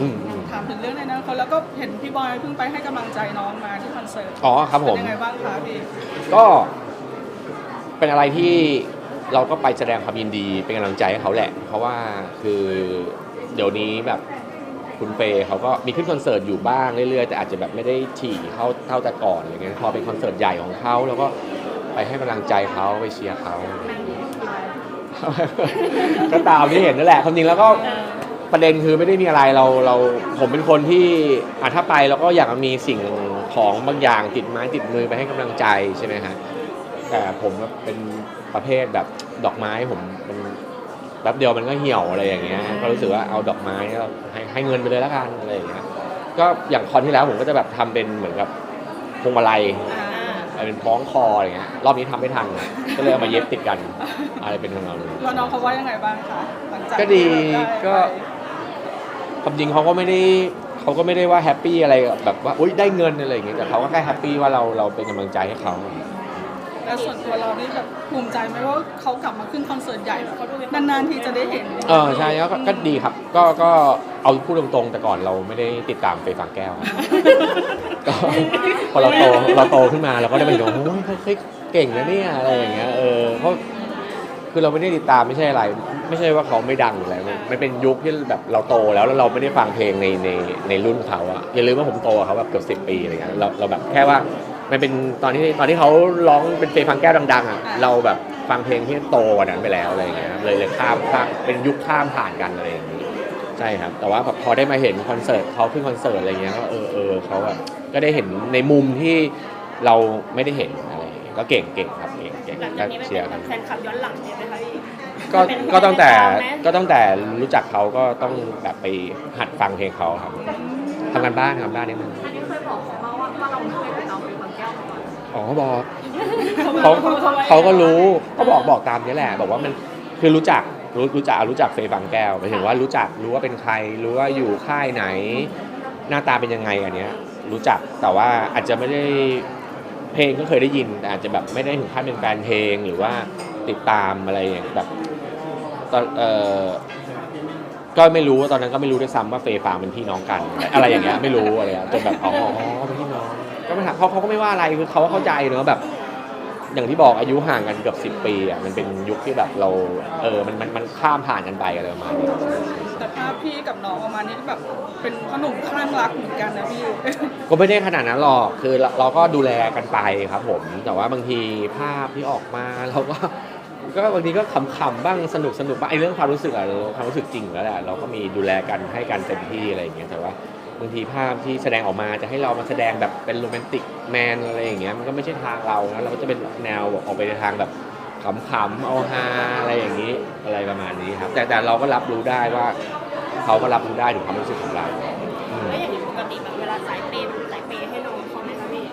อืมอืมถามถึงเรื่องในนั้นเขาแล้วก็เห็นพี่บอยเพิ่งไปให้กำลังใจน้องมาที่คอนเสิร์ตอ๋อครับผม เป็นยังไงบ้างคะพี่ก็เป็นอะไรที่เราก็ไปแสดงความยินดีเป็นกำลังใจให้เขาแหละ เพราะว่าคือเดี๋ยวนี้แบบคุณเฟย์เขาก็มีขึ้นคอนเสิร์ตอยู่บ้างเรื่อยๆ แต่อาจจะแบบไม่ได้ถี่เท่าเท่าแต่ก่อนอะไรเงี้ยพอเป็นคอนเสิร์ตใหญ่ของเขาแล้วก็ไปให้กำลังใจเขาไปเชียร์เขา ก็ตามที่เห็นนั่นแหละความจริงแล้วก็ ประเด็นคือไม่ได้มีอะไรเราเราผมเป็นคนที่อะถ้าไปเราก็อยากมีสิ่งของบางอย่างติดไม้ติดมือไปให้กำลังใจใช่ไหมฮะแต่ผมแบบเป็นประเภทแบบดอกไม้ผมมันแป๊บเดียวมันก็เหี่ยวอะไรอย่างเงี้ยก็รู้สึกว่าเอาดอกไม้แล้วให้ให้เงินไปเลยแล้วกันอะไรอย่างเงี้ยก็อย่างคอนที่แล้วผมก็จะแบบทำเป็นเหมือนกับพวงมาลัย อ่าเป็นคล้องคออะไรเงี้ยรอบนี้ทำไม่ทัน ก็เลยเอามาเย็บติดกัน อะไรเป็นทำนองนี้แล้วน้องเขาว่ายังไงบ้างคะหลังจากก็ดีที่เราไก็ ความจริงเขาก็ไม่ได้เขาก็ไม่ได้ว่าแฮปปี้อะไรแบบว่าอุ้ยได้เงินอะไรอย่างเงี้ยแต่เขาก็แค่แฮปปี้ว่าเราเราเป็นกำลังใจให้เขาแล้วส่วนตัวเรานี่แบบภูมิใจไหมว่าเขากลับมาขึ้นคอนเสิร์ตใหญ่แบบนานๆทีจะได้เห็นเออใช่แล้วก็ก็ดีครับ ก็ก็เอาพูดตรงๆ แต่ก่อนเราไม่ได้ติดตามไปฟังแก้วก็พอเราโตเราโตขึ้นมาเราก็ได้ไปดูโอ้ยเฮ้ยเก่งนะเนี่ยอะไรอย่างเงี้ยเออเพราะคือเราไม่ได้ติดตามไม่ใช่อะไร ไม่ใช่ว่าเขาไม่ดังหรืออะไรมันมันเป็นยุคที่แบบเราโตแล้วแล้วเราไม่ได้ฟังเพลงในในในรุ่นเขาอะอย่าลืมว่าผมโตกว่าเขาแบบเกือบสิบปีอะไรเงี้ยเราเราแบบแค่ว่ามันเป็นตอนที่ตอนที่เขาร้องเป็นเพลงฟังแก้วดังๆอะเราแบบฟังเพลงที่โตกว่านั้นไปแล้วอะไรเงี้ยเลยเลยข้ามข้ามเป็นยุคข้ามผ่านกันอะไรอย่างงี้ใช่ครับ แต่ว่าพอได้มาเห็นคอนเสิร์ตเขาขึ้นคอนเสิร์ตอะไรเงี้ยก็เออเออเขาแบบก็ได้เห็นในมุมที่เราไม่ได้เห็นอะไรอย่างเงี้ยก็เก่งเก่งครับเก่งเก่งหลังก็จากนี้มันเชียเป็นร์แบกันบ แฟนคลับย้อนหลังเลยไหมคะพี่ ก็เป็นก็ตั้งแต่เป็นแฟนไหมก็ตั้งแต่รู้จักเขาก็ต้องแบบไปหัดฟังเพลงเขาครับทำกันบ้านทำบ้านนิดนึงอันนี้เคยบอกเขาว่าว่าเราไม่เคยติดตามเป็นบางแก้วมาก่อนอ๋อเขาบอกเขาเขาก็รู้ก็บอกบอกตามนี้แหละ บอกว่ามันคือรู้จักรู้รู้จักรู้จักเฟย์บางแก้วหมายถึงว่ารู้จักรู้ว่าเป็นใคร รู้ว่าอยู่ค่ายไหน หน้าตาเป็นยังไงอันเนี้ย รู้จักแต่ว่าอาจจะไม่ได้เพลงก็เคยได้ยินแต่อาจจะแบบไม่ได้ถึงขั้นเป็นแฟนเพลงหรือว่าติดตามอะไรอย่างแบบ ตอนเออก็ไม่รู้ว่าตอนนั้นก็ไม่รู้ด้วยซ้ำว่าเฟย์ฟางเป็นพี่น้องกัน อะไรอย่างเงี้ยไม่รู้อะไรอะจนแบบอ๋อเป็นพี่น้องก็ไม่ถามเขาเขาก็ไม่ว่าอะไรคือเขาก็เข้าใจเนอะแบบ อย่างที่บอกอายุห่างกันเกือบสิบปีอะมันเป็นยุคที่แบบเราเออมันมันมันข้ามผ่านกันไปอะไรประมาณนี้แต่ภาพพี่กับน้องออกมานี่แบบเป็นขนมคลั่งรักเหมือนกันนะพี่ ก็ไม่ได้ขนาดนั้นหรอกคือเราเราก็ดูแลกันไปครับผม แต่ว่าบางทีภาพที่ออกมาเราก็ ก็บางทีก็ขำๆบ้างสนุกสนุกบ้างไอ้เรื่องความรู้สึกอะเราความรู้สึกจริงอยู่แล้วแหละเราก็มีดูแลกันให้กันเต็มที่อะไรอย่างเงี้ยแต่ว่าบางทีภาพที่แสดงออกมาจะให้เรามาแสดงแบบเป็นโรแมนติกแมนอะไรอย่างเงี้ยมันก็ไม่ใช่ทางเรานะเราก็จะเป็นแนวออกไปในทางแบบขำๆเอาฮาอะไรอย่างนี้อะไรประมาณนี้ครับ แต่แต่เราก็รับรู้ได้ว่าเขาก็รับรู้ได้ถึงความรู้สึกของเราอืมแล้วอย่างนี้ปกติแบบเวลาสายเปย์มันสายเปย์ให้น้องเขาไหมคะพี่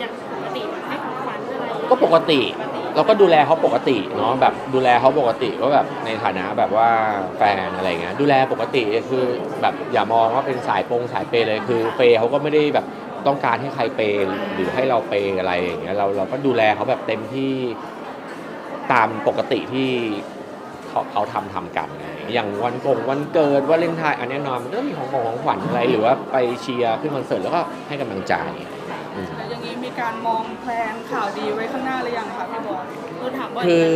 อย่างปกติแบบให้ของขวัญอะไรอย่างเงี้ยก็ปกติ เราก็ดูแลเขาปกติเนาะแบบดูแลเขาปกติก็แบบในฐานะแบบว่าแฟนอะไรเงี้ยดูแลปกติคือแบบอย่ามองว่าเป็นสายปงสายเปยเลยคือเปเขาก็ไม่ได้แบบต้องการให้ใครเปยหรือให้เราเปยอะไรอย่างเงี้ยเราเราก็ดูแลเขาแบบเต็มที่ตามปกติที่เขาเขาทำทำกันอะไรอย่างอย่างวันกงวันเกิดวันเล่นไทน์อันแน่นอนมันก็มีของของของขวัญอะไรหรือว่าไปเชียร์ขึ้นคอนเสิร์ตแล้วก็ให้กำลังใจอืม แล้วอย่างนี้ การมองแพลนข่าวดีไว้ข้างหน้าหรือยังคะพี่บอยโดนถามบ่อยคือ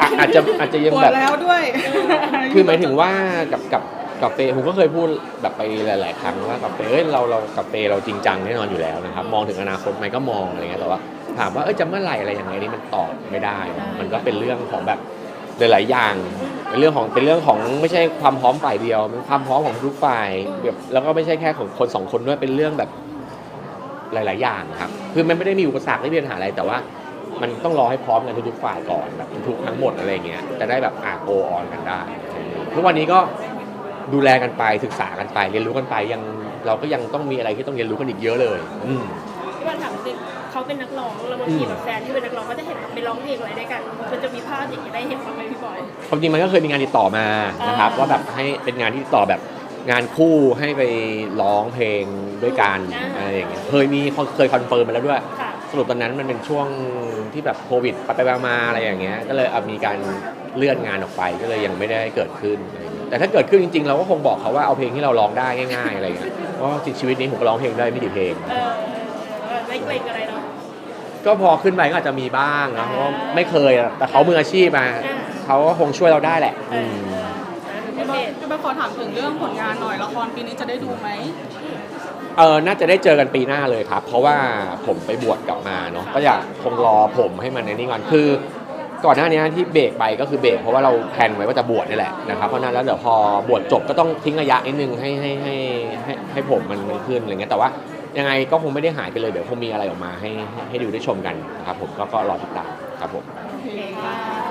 อะอาจจะอาจจะยังปวแบดบ แล้วด้วย คือหมายถึงว่ากับกับกับเฟย์ผมก็เคยพูดแบบไปหลาย ๆ ครั้งว่ากับเฟย์เอ้ยเราเรากับเฟย์เราจริงจังแน่นอนอยู่แล้วนะครับมองถึงอนาคตไหมก็มองอะไรเงี้ยแต่ว่าถามว่าเอ้ยจะเมื่อไหร่อะไรยังไงนี่มันตอบไม่ได้ มันก็เป็นเรื่องของแบบหลาย ๆ อย่างเป็นเรื่องของเป็นเรื่องของไม่ใช่ความพร้อมฝ่ายเดียวเป็นความพร้อมของทุกฝ่ายแบบแล้วก็ไม่ใช่แค่ของคนสองคนด้วยเป็นเรื่องแบบ หลาย ๆ อย่างครับ คือมันไม่ได้มีอุปสรรคไม่มีปัญหาอะไรแต่ว่า มันต้องรอให้พร้อมกันทุกๆฝ่ายก่อนแบบทุกทั้งหมดอะไรเงี้ยจะได้แบบอ่าโกออนกันได้ทุกวันนี้ก็ดูแลกันไปศึกษากันไป เรียนรู้กันไปยังเราก็ยังต้องมีอะไรที่ต้องเรียนรู้กันอีกเยอะเลย อืมพี่บอลถามจริงเขาเป็นนักร้องแล้วบางทีแบบแฟนที่เป็นนักร้องก็จะเห็นแบบไปร้องเพลงอะไรด้วยกันมันจะมีภาพอย่างนี้ได้เห็นบ้างไหมพี่บอยความจริงมันก็เคยมีงานติดต่อมานะครับอ่าว่าแบบให้เป็นงานที่ติดต่อแบบ งานคู่ให้ไปร้องเพลงด้วยกันอ่า อะไรอย่างเงี้ยเคยมีเคยคอนเฟิร์มมาแล้วด้วย ค่ะ สรุปตอนนั้นมันเป็นช่วงที่แบบโควิดไปไปมาๆอะไรอย่างเงี้ยก็เลยเอามีการเลื่อนงานออกไปก็เลยยังไม่ได้เกิดขึ้นอะไรอย่างเงี้ยแต่ถ้าเกิดขึ้นจริงๆ เราก็คงบอกเขาว่าเอาเพลงที่เราร้องได้ง่ายๆอะไรอย่างเงี้ยเพราะว่าชีวิตนี้ผมก็ร้องเพลงได้ไม่กี่เพลง เออเออไม่เกรงอะไรเนาะ ก็พอขึ้นไปก็อาจจะมีบ้างนะเพราะว่าไม่เคยอะแต่เขามืออาชีพมาอ่า เขาก็คงช่วยเราได้แหละเออือมเออพี่โอ เบเคลพี่เบลขอถามถึงเรื่องผลงานหน่อยละครปีนี้จะได้ดูไหมเออน่าจะได้เจอกันปีหน้าเลยครับ เพราะว่าผมไปบวชกลับมาเนาะก็อยากคงรอผมให้มันในนี้ก่อนคือ ก่อนหน้านี้ที่เบรกไปก็คือเบรกเพราะว่าเราแพลนไว้ว่าจะบวชนี่แหละนะครับเพราะฉะนั้นแล้วเดี๋ยวพอบวชจบก็ต้องทิ้งระยะนิดนึงให้ให้ให้ให้ให้ผมมันมันขึ้นอะไรเงี้ยแต่ว่ายังไงก็คงไม่ได้หายไปเลยเดี๋ยวคงมีอะไรออกมาให้ให้ให้ดูได้ชมกันนะครับผมก็ก็รอติดตามครับผม โอเคค่ะ